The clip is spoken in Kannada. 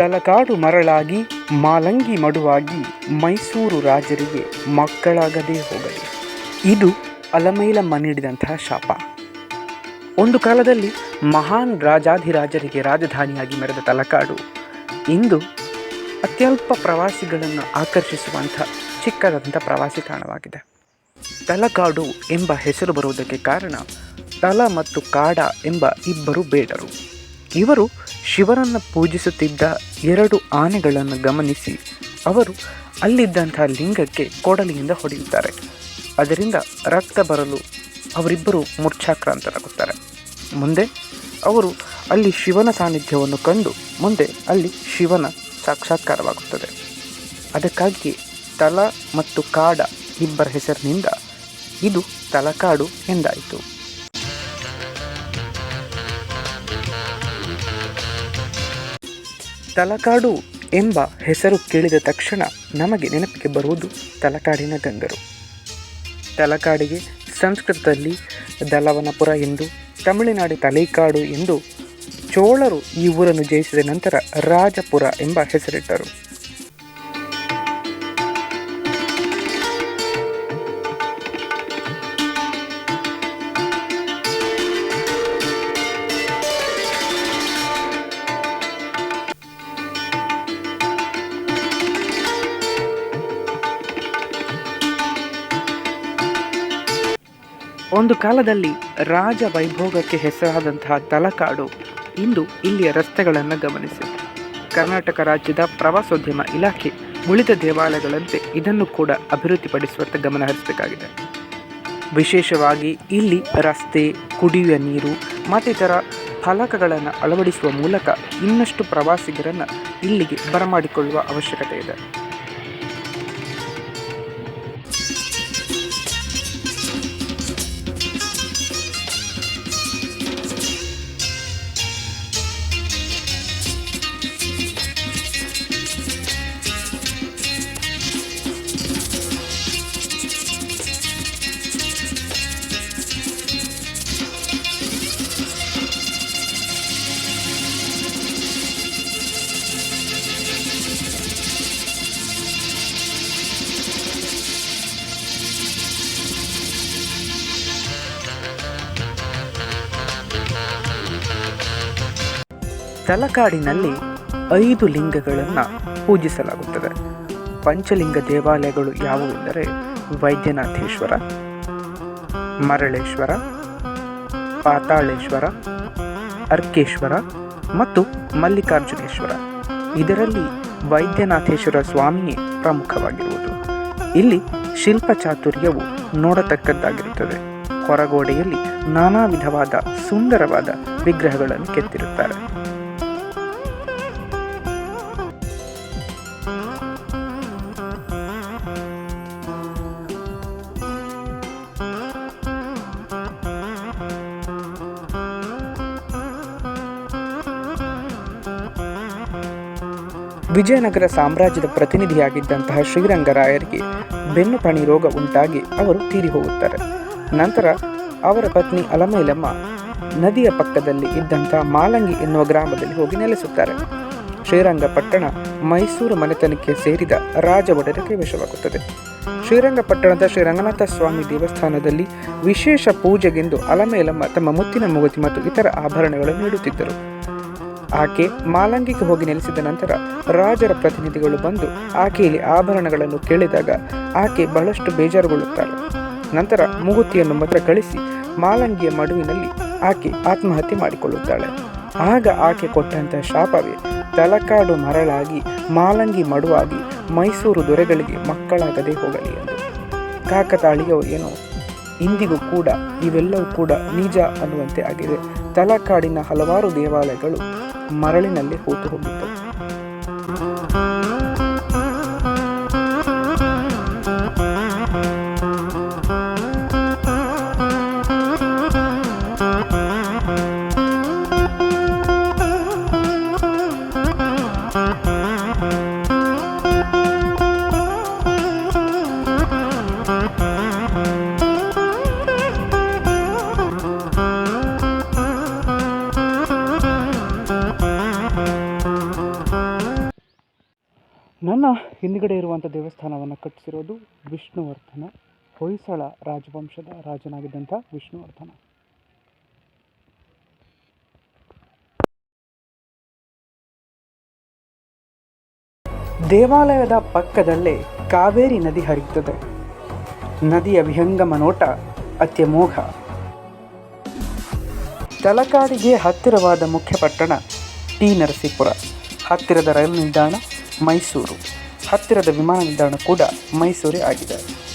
ತಲಕಾಡು ಮರಳಾಗಿ, ಮಾಲಂಗಿ ಮಡುವಾಗಿ ಮೈಸೂರು ರಾಜರಿಗೆ ಮಕ್ಕಳಾಗದೇ ಹೋಗಲಿ. ಇದು ಅಲಮೈಲಮ್ಮ ನೀಡಿದಂತಹ ಶಾಪ. ಒಂದು ಕಾಲದಲ್ಲಿ ಮಹಾನ್ ರಾಜಾಧಿರಾಜರಿಗೆ ರಾಜಧಾನಿಯಾಗಿ ಮೆರೆದ ತಲಕಾಡು, ಇಂದು ಅತ್ಯಲ್ಪ ಪ್ರವಾಸಿಗಳನ್ನು ಆಕರ್ಷಿಸುವಂಥ ಚಿಕ್ಕದಾದಂಥ ಪ್ರವಾಸಿ ತಾಣವಾಗಿದೆ. ತಲಕಾಡು ಎಂಬ ಹೆಸರು ಬರುವುದಕ್ಕೆ ಕಾರಣ ತಲ ಮತ್ತು ಕಾಡ ಎಂಬ ಇಬ್ಬರು ಬೇಡರು. ಇವರು ಶಿವನನ್ನು ಪೂಜಿಸುತ್ತಿದ್ದ ಎರಡು ಆನೆಗಳನ್ನು ಗಮನಿಸಿ. ಅವರು ಅಲ್ಲಿದ್ದಂತಹ ಲಿಂಗಕ್ಕೆ ಕೊಡಲಿಯಿಂದ ಹೊಡೆಯುತ್ತಾರೆ. ಅದರಿಂದ ರಕ್ತ ಬರಲು ಅವರಿಬ್ಬರು ಮೂರ್ಛಾಕ್ರಾಂತರಾಗುತ್ತಾರೆ. ಮುಂದೆ ಅವರು ಅಲ್ಲಿ ಶಿವನ ಸಾನ್ನಿಧ್ಯವನ್ನು ಕಂಡು ಮುಂದೆ ಅಲ್ಲಿ ಶಿವನ ಸಾಕ್ಷಾತ್ಕಾರವಾಗುತ್ತದೆ. ಅದಕ್ಕಾಗಿ ತಲ ಮತ್ತು ಕಾಡ ಇಬ್ಬರ ಹೆಸರಿನಿಂದ ಇದು ತಲಕಾಡು ಎಂದಾಯಿತು. ತಲಕಾಡು ಎಂಬ ಹೆಸರು ಕೇಳಿದ ತಕ್ಷಣ ನಮಗೆ ನೆನಪಿಗೆ ಬರುವುದು ತಲಕಾಡಿನ ಗಂಗರು. ತಲಕಾಡಿಗೆ ಸಂಸ್ಕೃತದಲ್ಲಿ ದಲವನಪುರ ಎಂದು, ತಮಿಳುನಾಡು ತಲೈಕಾಡು ಎಂದು ಚೋಳರು ಈ ಊರನ್ನು ಜಯಿಸಿದ ನಂತರ ರಾಜಪುರ ಎಂಬ ಹೆಸರಿಟ್ಟರು. ಒಂದು ಕಾಲದಲ್ಲಿ ರಾಜ ವೈಭೋಗಕ್ಕೆ ಹೆಸರಾದಂತಹ ತಲಕಾಡು ಇಂದು ಇಲ್ಲಿಯ ರಸ್ತೆಗಳನ್ನು ಗಮನಿಸಿ. ಕರ್ನಾಟಕ ರಾಜ್ಯದ ಪ್ರವಾಸೋದ್ಯಮ ಇಲಾಖೆ ಉಳಿದ ದೇವಾಲಯಗಳಂತೆ ಇದನ್ನು ಕೂಡ ಅಭಿವೃದ್ಧಿಪಡಿಸುವತ್ತ ಗಮನ ಹರಿಸಬೇಕಾಗಿದೆ. ವಿಶೇಷವಾಗಿ ಇಲ್ಲಿ ರಸ್ತೆ, ಕುಡಿಯುವ ನೀರು, ಮತ್ತಿತರ ಫಲಕಗಳನ್ನು ಅಳವಡಿಸುವ ಮೂಲಕ ಇನ್ನಷ್ಟು ಪ್ರವಾಸಿಗರನ್ನು ಇಲ್ಲಿಗೆ ಬರಮಾಡಿಕೊಳ್ಳುವ ಅವಶ್ಯಕತೆ ಇದೆ. ತಲಕಾಡಿನಲ್ಲಿ ಐದು ಲಿಂಗಗಳನ್ನು ಪೂಜಿಸಲಾಗುತ್ತದೆ. ಪಂಚಲಿಂಗ ದೇವಾಲಯಗಳು ಯಾವುವೆಂದರೆ ವೈದ್ಯನಾಥೇಶ್ವರ, ಮರಳೇಶ್ವರ, ಪಾತಾಳೇಶ್ವರ, ಅರ್ಕೇಶ್ವರ ಮತ್ತು ಮಲ್ಲಿಕಾರ್ಜುನೇಶ್ವರ. ಇದರಲ್ಲಿ ವೈದ್ಯನಾಥೇಶ್ವರ ಸ್ವಾಮಿಯೇ ಪ್ರಮುಖವಾಗಿರುವುದು. ಇಲ್ಲಿ ಶಿಲ್ಪ ಚಾತುರ್ಯವು ನೋಡತಕ್ಕದ್ದಾಗಿರುತ್ತದೆ. ಹೊರಗೋಡೆಯಲ್ಲಿ ನಾನಾ ವಿಧವಾದ ಸುಂದರವಾದ ವಿಗ್ರಹಗಳನ್ನು ಕೆತ್ತಿರುತ್ತಾರೆ. ವಿಜಯನಗರ ಸಾಮ್ರಾಜ್ಯದ ಪ್ರತಿನಿಧಿಯಾಗಿದ್ದಂತಹ ಶ್ರೀರಂಗರಾಯರಿಗೆ ಬೆನ್ನುಪಣಿ ರೋಗ ಉಂಟಾಗಿ ಅವರು ತೀರಿ ಹೋಗುತ್ತಾರೆ ನಂತರ ಅವರ ಪತ್ನಿ ಅಲಮೈಲಮ್ಮ ನದಿಯ ಪಕ್ಕದಲ್ಲಿ ಇದ್ದಂಥ ಮಾಲಂಗಿ ಎನ್ನುವ ಗ್ರಾಮದಲ್ಲಿ ಹೋಗಿ ನೆಲೆಸುತ್ತಾರೆ. ಶ್ರೀರಂಗಪಟ್ಟಣ ಮೈಸೂರು ಮನೆತನಕ್ಕೆ ಸೇರಿದ ರಾಜ ಒಡೆಯರ ಕೈವಶವಾಗುತ್ತದೆ ಶ್ರೀರಂಗಪಟ್ಟಣದ ಶ್ರೀರಂಗನಾಥ ಸ್ವಾಮಿ ದೇವಸ್ಥಾನದಲ್ಲಿ ವಿಶೇಷ ಪೂಜೆಗೆಂದು ಅಲಮೇಲಮ್ಮ ತಮ್ಮ ಮುತ್ತಿನ ಮುಗತಿ ಮತ್ತು ಇತರ ಆಭರಣಗಳನ್ನು ನೀಡುತ್ತಿದ್ದರು. ಆಕೆ ಮಾಲಂಗಿಗೆ ಹೋಗಿ ನೆಲೆಸಿದ ನಂತರ ರಾಜರ ಪ್ರತಿನಿಧಿಗಳು ಬಂದು ಆಕೆಯಲ್ಲಿ ಆಭರಣಗಳನ್ನು ಕೇಳಿದಾಗ ಆಕೆ ಬಹಳಷ್ಟು ಬೇಜಾರುಗೊಳ್ಳುತ್ತಾಳೆ. ನಂತರ ಮೂಗುತಿಯನ್ನು ಮಾತ್ರ ಕಳಿಸಿ ಮಾಲಂಗಿಯ ಮಡುವಿನಲ್ಲಿ ಆಕೆ ಆತ್ಮಹತ್ಯೆ ಮಾಡಿಕೊಳ್ಳುತ್ತಾಳೆ. ಆಗ ಆಕೆ ಕೊಟ್ಟಂತಹ ಶಾಪವೇ ತಲಕಾಡು ಮರಳಾಗಿ ಮಾಲಂಗಿ ಮಡುವಾಗಿ ಮೈಸೂರು ದೊರೆಗಳಿಗೆ ಮಕ್ಕಳಾಗದೇ ಹೋಗಲಿ ಎಂದು. ಕಾಕತಾಳಿಯೋ ಏನೋ ಇಂದಿಗೂ ಕೂಡ ಇವೆಲ್ಲವೂ ಕೂಡ ನಿಜ ಅನ್ನುವಂತೆ ಆಗಿದೆ. ತಲಕಾಡಿನ ಹಲವಾರು ದೇವಾಲಯಗಳು ಮರಳಿನಲ್ಲಿ ಹೂತು ಹೋಗಿದ್ದವು. ಹಿಂದ್ಗಡೆ ಇರುವಂಥ ದೇವಸ್ಥಾನವನ್ನು ಕಟ್ಟಿಸಿರೋದು ವಿಷ್ಣುವರ್ಧನ, ಹೊಯ್ಸಳ ರಾಜವಂಶದ ರಾಜನಾಗಿದ್ದಂಥ ವಿಷ್ಣುವರ್ಧನ. ದೇವಾಲಯದ ಪಕ್ಕದಲ್ಲೇ ಕಾವೇರಿ ನದಿ ಹರಿಯುತ್ತದೆ. ನದಿಯ ವಿಹಂಗಮ ನೋಟ, ಅತ್ಯಮೋಘ. ತಲಕಾಡಿಗೆ ಹತ್ತಿರವಾದ ಮುಖ್ಯ ಪಟ್ಟಣ ಟಿ ನರಸೀಪುರ. ಹತ್ತಿರದ ರೈಲು ನಿಲ್ದಾಣ ಮೈಸೂರು. ಹತ್ತಿರದ ವಿಮಾನ ನಿಲ್ದಾಣ ಕೂಡ ಮೈಸೂರೇ ಆಗಿದೆ.